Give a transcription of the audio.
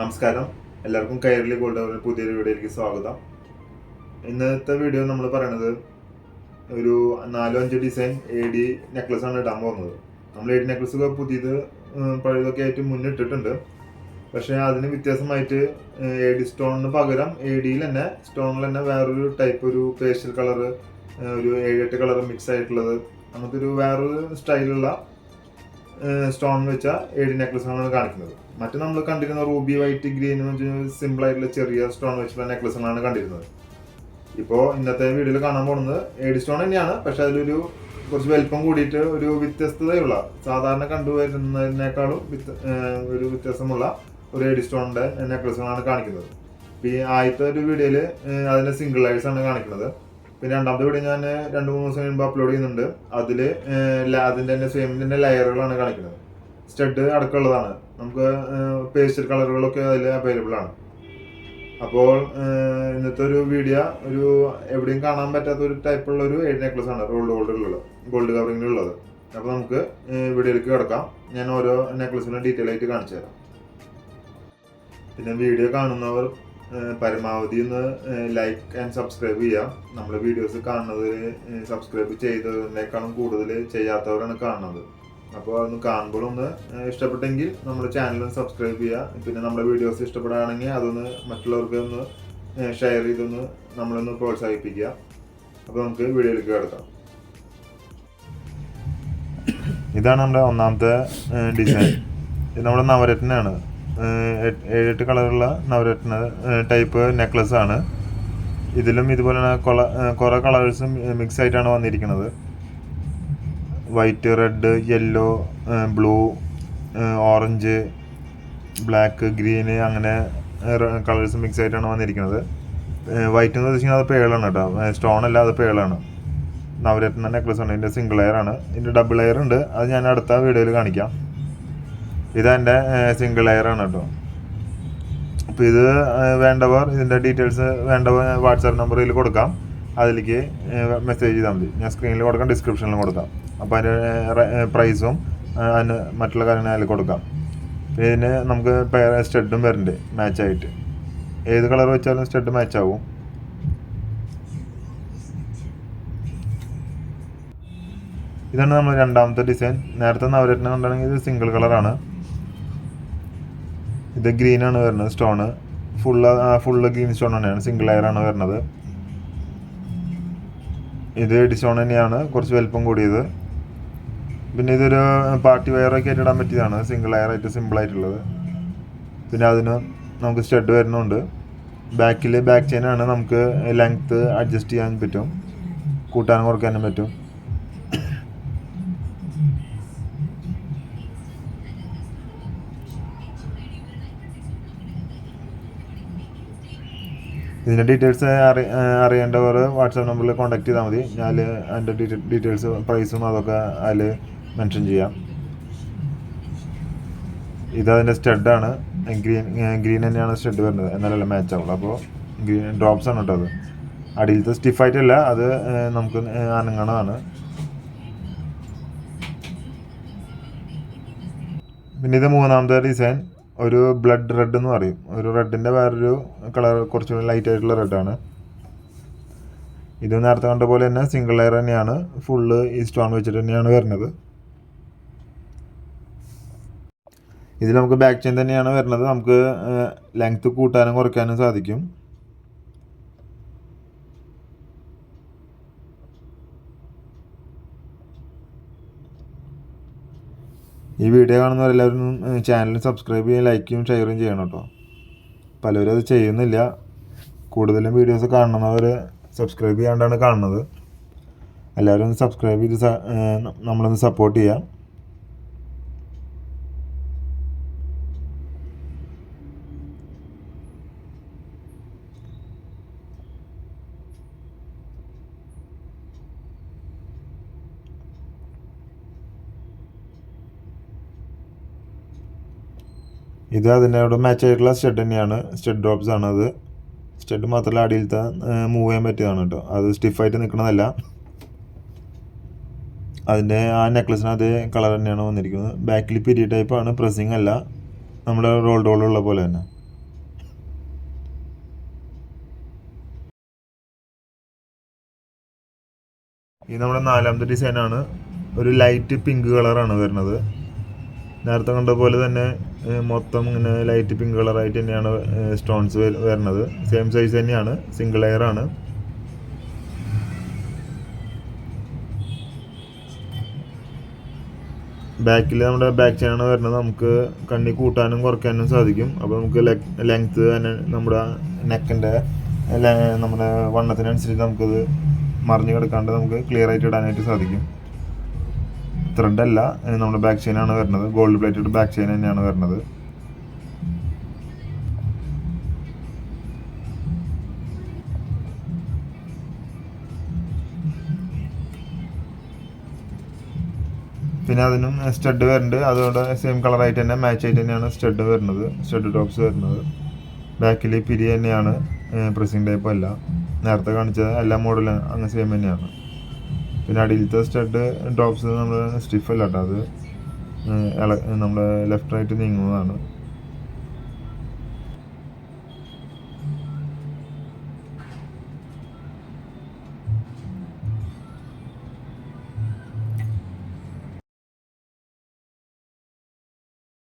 നമസ്കാരം. എല്ലാവർക്കും കയറിൽ ഗോൾഡ് അവരുടെ പുതിയൊരു വീഡിയോയിലേക്ക് സ്വാഗതം. ഇന്നത്തെ വീഡിയോ നമ്മൾ പറയണത് ഒരു നാലോ അഞ്ചോ ഡിസൈൻ എ ഡി നെക്ലസ് ആണ് ഇടാൻ പോകുന്നത്. നമ്മൾ എ ഡി നെക്ലസ് പുതിയത് പഴയതൊക്കെ ആയിട്ട് മുന്നിട്ടിട്ടുണ്ട് പക്ഷേ അതിന് വ്യത്യാസമായിട്ട് എ ഡി സ്റ്റോണിന് പകരം എ ഡിയിൽ തന്നെ സ്റ്റോണിൽ തന്നെ വേറൊരു ടൈപ്പ് ഒരു പേസ്റ്റൽ കളർ ഒരു ഏഴെട്ട് കളർ മിക്സ് ആയിട്ടുള്ളത്. അങ്ങനത്തെ ഒരു വേറൊരു സ്റ്റൈലുള്ള സ്റ്റോൺ വെച്ച ഏഴ് നെക്ലസുകളാണ് കാണിക്കുന്നത്. മറ്റു നമ്മൾ കണ്ടിരുന്ന റൂബി വൈറ്റ് ഗ്രീൻ സിമ്പിൾ ആയിട്ടുള്ള ചെറിയ സ്റ്റോൺ വെച്ചുള്ള നെക്ലസുകളാണ് കണ്ടിരുന്നത്. ഇപ്പോൾ ഇന്നത്തെ വീഡിയോയിൽ കാണാൻ പോകുന്നത് ഏഴ് സ്റ്റോൺ തന്നെയാണ്. പക്ഷെ അതിലൊരു കുറച്ച് വലിപ്പം കൂടിയിട്ട് ഒരു വ്യത്യസ്തതയുള്ള സാധാരണ കണ്ടുവരുന്നതിനേക്കാളും ഒരു വ്യത്യാസമുള്ള ഒരു ഏഴ് സ്റ്റോണിന്റെ നെക്ലസുകളാണ് കാണിക്കുന്നത്. ഈ ആദ്യത്തെ ഒരു വീഡിയോയിൽ അതിന്റെ സിംഗിൾ ലൈറ്റ്സ് ആണ് കാണിക്കുന്നത്. പിന്നെ രണ്ടാമത്തെ വീഡിയോ ഞാൻ രണ്ട് മൂന്ന് ദിവസം കഴിയുമ്പോൾ അപ്ലോഡ് ചെയ്യുന്നുണ്ട്. അതിൽ അതിന്റെ തന്നെ സെയിമിന്റെ ലെയറുകളാണ് കാണിക്കുന്നത്. സ്റ്റഡ് അടക്കമുള്ളതാണ്. നമുക്ക് പേസ്റ്റർ കളറുകളൊക്കെ അതിൽ അവൈലബിൾ ആണ്. അപ്പോൾ ഇന്നത്തെ ഒരു വീഡിയോ ഒരു എവിടെയും കാണാൻ പറ്റാത്ത ഒരു ടൈപ്പുള്ള ഒരു എയ്ഡ് നെക്ലസ് ആണ് റോൾഡ് ഗോൾഡിലുള്ളത് ഗോൾഡ് കവറിങ്ങിലുള്ളത് അപ്പോൾ നമുക്ക് വീഡിയോയിലേക്ക് കിടക്കാം. ഞാൻ ഓരോ നെക്ലസിനും ഡീറ്റെയിൽ ആയിട്ട് കാണിച്ചു തരാം പിന്നെ വീഡിയോ കാണുന്നവർ പരമാവധി ഒന്ന് ലൈക്ക് ആൻഡ് സബ്സ്ക്രൈബ് ചെയ്യാം. നമ്മുടെ വീഡിയോസ് കാണുന്നത് സബ്സ്ക്രൈബ് ചെയ്തതിനേക്കാളും കൂടുതൽ ചെയ്യാത്തവരാണ് കാണുന്നത്. അപ്പോൾ അതൊന്ന് കാണുമ്പോഴൊന്ന് ഇഷ്ടപ്പെട്ടെങ്കിൽ നമ്മുടെ ചാനൽ സബ്സ്ക്രൈബ് ചെയ്യുക പിന്നെ നമ്മുടെ വീഡിയോസ് ഇഷ്ടപ്പെടുകയാണെങ്കിൽ അതൊന്ന് മറ്റുള്ളവർക്ക് ഒന്ന് ഷെയർ ചെയ്തൊന്ന് നമ്മളൊന്ന് പ്രോത്സാഹിപ്പിക്കുക. അപ്പോൾ നമുക്ക് വീഡിയോയിലേക്ക് കിടക്കാം. ഇതാണ് നമ്മുടെ ഒന്നാമത്തെ ഡിസൈൻ ഇത് നമ്മുടെ നവരത്നാണ് ഏഴെട്ട് കളറുള്ള നവരത്ന ടൈപ്പ് നെക്ലസ് ആണ്. ഇതിലും ഇതുപോലെ തന്നെ കൊള കുറേ കളേഴ്സും മിക്സ് ആയിട്ടാണ് വന്നിരിക്കുന്നത്. White red yellow blue orange black green അങ്ങനെ കളേഴ്സ് മിക്സ് ആയിട്ടാണ് വന്നിരിക്കുന്നത്. വൈറ്റ് എന്ന് ഉദ്ദേശിക്കുന്നത് അത് പേളാണ് കേട്ടോ. സ്റ്റോൺ അല്ല അത് പേളാണ്. നവരത്ന നെക്ലസ് ആണ്. ഇതിന്റെ സിംഗിൾ ലെയർ ആണ്. ഇതിന്റെ ഡബിൾ ലെയർ ഉണ്ട്. അത് ഞാൻ അടുത്ത വീഡിയോയിൽ കാണിക്കാം. ഇതെന്റെ സിംഗിൾ ലെയർ ആണ് കേട്ടോ അപ്പോൾ ഇത് വേണ്ടവർ ഇതിന്റെ ഡീറ്റെയിൽസ് വേണ്ടവർ വാട്സാപ്പ് നമ്പറിൽ കൊടുക്കാം. അതിലേക്ക് മെസ്സേജ് ചെയ്താൽ മതി. ഞാൻ സ്ക്രീനിൽ കൊടുക്കാം ഡിസ്ക്രിപ്ഷനിലും കൊടുക്കാം. അപ്പോൾ അതിന്റെ പ്രൈസും അതിന് മറ്റുള്ള കാര്യങ്ങൾ അതിൽ കൊടുക്കാം. ഇതിന് നമുക്ക് പെയർ സ്റ്റഡും വരുന്നുണ്ട് മാച്ചായിട്ട് ഏത് കളർ വെച്ചാലും സ്റ്റഡ് മാച്ച് ആവും. ഇതാണ് നമ്മൾ രണ്ടാമത്തെ ഡിസൈൻ നേരത്തെ നവരത്നം കണ്ടാണെങ്കിൽ ഇത് സിംഗിൾ കളറാണ് ഇത് ആണ് വരുന്നത് stone full full green stone തന്നെയാണ് സിംഗിൾ ആണ് വരുന്നത്. ഇത് ഡിസ്റ്റോൺ തന്നെയാണ് കുറച്ച് വലിപ്പം കൂടിയത്. പിന്നെ ഇതൊരു പാർട്ടി വയറൊക്കെ ആയിട്ട് ഇടാൻ പറ്റിയതാണ് സിംഗിൾ ആയിട്ട് സിമ്പിൾ ആയിട്ടുള്ളത്. പിന്നെ അതിന് നമുക്ക് സ്റ്റഡ് വരുന്നുണ്ട്. ബാക്കിൽ ബാക്ക് ചെയിനാണ് നമുക്ക് ലെങ്ത്ത് അഡ്ജസ്റ്റ് ചെയ്യാൻ പറ്റും. കൂട്ടാനും കുറയ്ക്കാനും പറ്റും. ഇതിന്റെ ഡീറ്റെയിൽസ് അറി അറിയേണ്ടവർ വാട്സാപ്പ് നമ്പറിൽ കോൺടാക്ട് ചെയ്താൽ മതി. ഞാൻ അതിന്റെ ഡീറ്റെയിൽസ് പ്രൈസും അതൊക്കെ അതിൽ മെൻഷൻ ചെയ്യാം. ഇതതിന്റെ സ്റ്റഡാണ് ഗ്രീൻ ഗ്രീൻ തന്നെയാണ് സ്റ്റഡ് വരുന്നത്. എന്നാലല്ല മാച്ച് ആവുള്ളൂ. അപ്പോൾ ഗ്രീൻ ഡ്രോപ്സ് ആണ് കേട്ടോ അത്. അടിയിലത്തെ സ്റ്റിഫായിട്ടല്ല അത് നമുക്ക് അനങ്ങണതാണ്. പിന്നെ ഇത് മൂന്നാമത്തെ ഡിസൈൻ ഒരു ബ്ലഡ് റെഡ് എന്ന് പറയും. ഒരു റെഡിന്റെ വേറൊരു കളർ കുറച്ചുകൂടി ലൈറ്റ് ആയിട്ടുള്ള റെഡാണ് ഇത് നേരത്തെ കണ്ട പോലെ തന്നെ സിംഗിൾ ലെയർ തന്നെയാണ്. ഫുള്ള് ഈ സ്റ്റോൺ വെച്ചിട്ട് തന്നെയാണ് വരുന്നത്. ഇതിൽ നമുക്ക് ബാക്ക് ചെയിൻ തന്നെയാണ് വരുന്നത്. നമുക്ക് ലെങ്ത് കൂട്ടാനും കുറയ്ക്കാനും സാധിക്കും. ഈ വീഡിയോ കാണുന്നവരെല്ലാവരും ചാനൽ സബ്സ്ക്രൈബ് ചെയ്യുകയും ലൈക്കും ഷെയറും ചെയ്യണം കേട്ടോ പലരും അത് ചെയ്യുന്നില്ല. കൂടുതലും വീഡിയോസ് കാണുന്നവർ സബ്സ്ക്രൈബ് ചെയ്യാണ്ടാണ് കാണുന്നത്. എല്ലാവരും സബ്സ്ക്രൈബ് ചെയ്ത് നമ്മളൊന്ന് സപ്പോർട്ട് ചെയ്യാം. ഇത് അതിനോട് മാച്ച് ആയിട്ടുള്ള സ്റ്റഡ് തന്നെയാണ്. സ്റ്റഡ് ഡ്രോപ്സ് ആണ് അത്. സ്റ്റഡ് മാത്രമല്ല അടിയിലത്തെ മൂവ് ചെയ്യാൻ പറ്റിയതാണ് കേട്ടോ. അത് സ്റ്റിഫായിട്ട് നിൽക്കണതല്ല അതിന്റെ ആ നെക്ലസിന് അതേ കളർ തന്നെയാണ് വന്നിരിക്കുന്നത്. ബാക്കിൽ പിരി ടൈപ്പാണ് പ്രസ്സിങ് അല്ല. നമ്മുടെ റോൾ ഉള്ള പോലെ തന്നെ. ഈ നമ്മുടെ നാലാമത്തെ ഡിസൈനാണ് ഒരു ലൈറ്റ് പിങ്ക് കളറാണ് വരുന്നത്. നേരത്തെ കണ്ട പോലെ തന്നെ മൊത്തം ഇങ്ങനെ ലൈറ്റ് പിങ്ക് കളറായിട്ട് തന്നെയാണ് സ്റ്റോൺസ് വരുന്നത് സെയിം സൈസ് തന്നെയാണ് സിംഗിൾ ലെയർ ആണ്. ബാക്കിൽ നമ്മുടെ ബാക്ക് ചെയിനാണ് വരുന്നത്. നമുക്ക് കണ്ണി കൂട്ടാനും കുറയ്ക്കാനും സാധിക്കും. അപ്പോൾ നമുക്ക് ലെങ്ത് തന്നെ നമ്മുടെ നെക്കിന്റെ നമ്മുടെ വണ്ണത്തിനനുസരിച്ച് നമുക്കത് മറിഞ്ഞ് കിടക്കാണ്ട് നമുക്ക് ക്ലിയർ ആയിട്ട് ഇടാനായിട്ട് സാധിക്കും. ത്രെഡ് അല്ല നമ്മുടെ ബാക്ക് ചെയിനാണ് വരുന്നത്. ഗോൾഡ് പ്ലേറ്റഡ് ബാക്ക് ചെയിൻ തന്നെയാണ് വരുന്നത്. പിന്നെ അതിനും സ്റ്റഡ് വരുന്നുണ്ട്. അതുകൊണ്ട് സെയിം കളറായിട്ട് തന്നെ മാച്ച് ആയിട്ട് തന്നെയാണ് സ്റ്റഡ് വരുന്നത്. സ്റ്റഡ് ടോപ്സ് വരുന്നത്. ബാക്കിൽ പിരി തന്നെയാണ് പ്രസിംഗ് ടൈപ്പ് അല്ല. നേരത്തെ കാണിച്ച എല്ലാ മോഡലും അങ്ങ് സെയിം തന്നെയാണ്. പിന്നെ അടിയിലത്തെ സ്റ്റഡ് ഡ്രോപ്സ് നമ്മൾ സ്റ്റിഫ് അല്ല കേട്ടോ അത്. നമ്മൾ ലെഫ്റ്റ് റൈറ്റ് നീങ്ങുന്നതാണ്.